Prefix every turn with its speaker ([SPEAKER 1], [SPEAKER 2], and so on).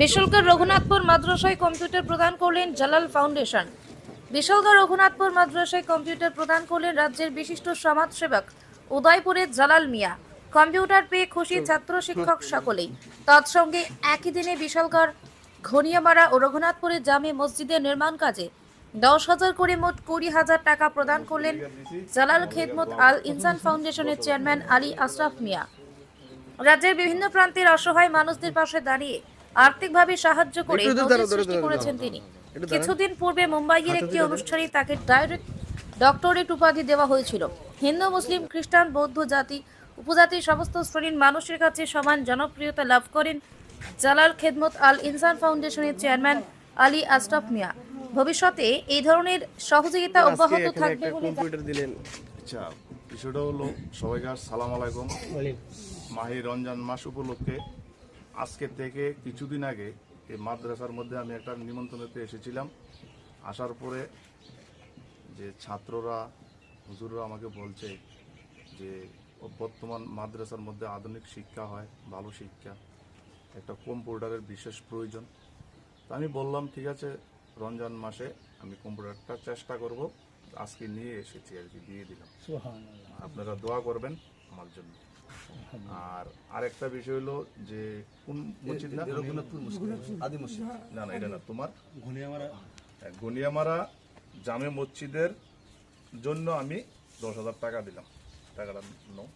[SPEAKER 1] বিশালগড় রঘুনাথপুর মাদ্রাসায় কম্পিউটার প্রদান করলেন জালাল ফাউন্ডেশন। বিশালগড় রঘুনাথপুর মাদ্রাসায় কম্পিউটার প্রদান করলেন রাজ্যের বিশিষ্ট সমাজসেবক উদয়পুরের জালাল মিয়া। কম্পিউটার পেয়ে খুশি ছাত্র শিক্ষক সকলেই। তৎসঙ্গে একই দিনে বিশালগড়, ঘনিয়ামারা ও রঘুনাথপুরের জামে মসজিদের নির্মাণ কাজে দশ হাজার করে মোট কুড়ি হাজার টাকা প্রদান করলেন জালাল খেদমত আল ইনসান ফাউন্ডেশনের চেয়ারম্যান আলী আশরাফ মিয়া। রাজ্যের বিভিন্ন প্রান্তের অসহায় মানুষদের পাশে দাঁড়িয়ে আর্থিকভাবে সাহায্য করে সৃষ্টি করেছেন তিনি। কিছুদিন পূর্বে মুম্বাইয়ের একটি অনুষ্ঠানে তাকে ডাইরেক্ট ডক্টরেট উপাধি দেওয়া হয়েছিল। হিন্দু মুসলিম খ্রিস্টান বৌদ্ধ জাতি উপজাতির সমস্ত শ্রেণির মানুষের কাছে সমান জনপ্রিয়তা লাভ করেন জালাল খেদমত আল ইনসান ফাউন্ডেশনের চেয়ারম্যান আলী আশরাফ মিয়া। ভবিষ্যতে এই ধরনের সহযোগিতা অব্যাহত থাকবে বলে
[SPEAKER 2] কম্পিউটার দিলেন।
[SPEAKER 3] আচ্ছা বিষয়টা হলো সবাইকে সালাম আলাইকুম। মাহি রমজান মাস উপলক্ষে আজকে থেকে কিছুদিন আগে এই মাদ্রাসার মধ্যে আমি একটা নিমন্ত্রণেতে এসেছিলাম। আসার পরে যে ছাত্ররা হুজুররা আমাকে বলছে যে বর্তমান মাদ্রাসার মধ্যে আধুনিক শিক্ষা হয় ভালো শিক্ষা একটা কম্পিউটারের বিশেষ প্রয়োজন। তো আমি বললাম ঠিক আছে রমজান মাসে আমি কম্পিউটারটা চেষ্টা করব। আজকে নিয়ে এসেছি আর কি দিয়ে দিলাম। আপনারা দোয়া করবেন। আমার জন্য। আর আরেকটা বিষয় হলো যে কোন মসজিদ না?
[SPEAKER 4] আদি মসজিদ।
[SPEAKER 3] না না এটা না তোমার? হ্যাঁ, গনিয়ামারা জামে মসজিদের জন্য আমি দশ হাজার টাকা দিলাম। টাকাটা নাও।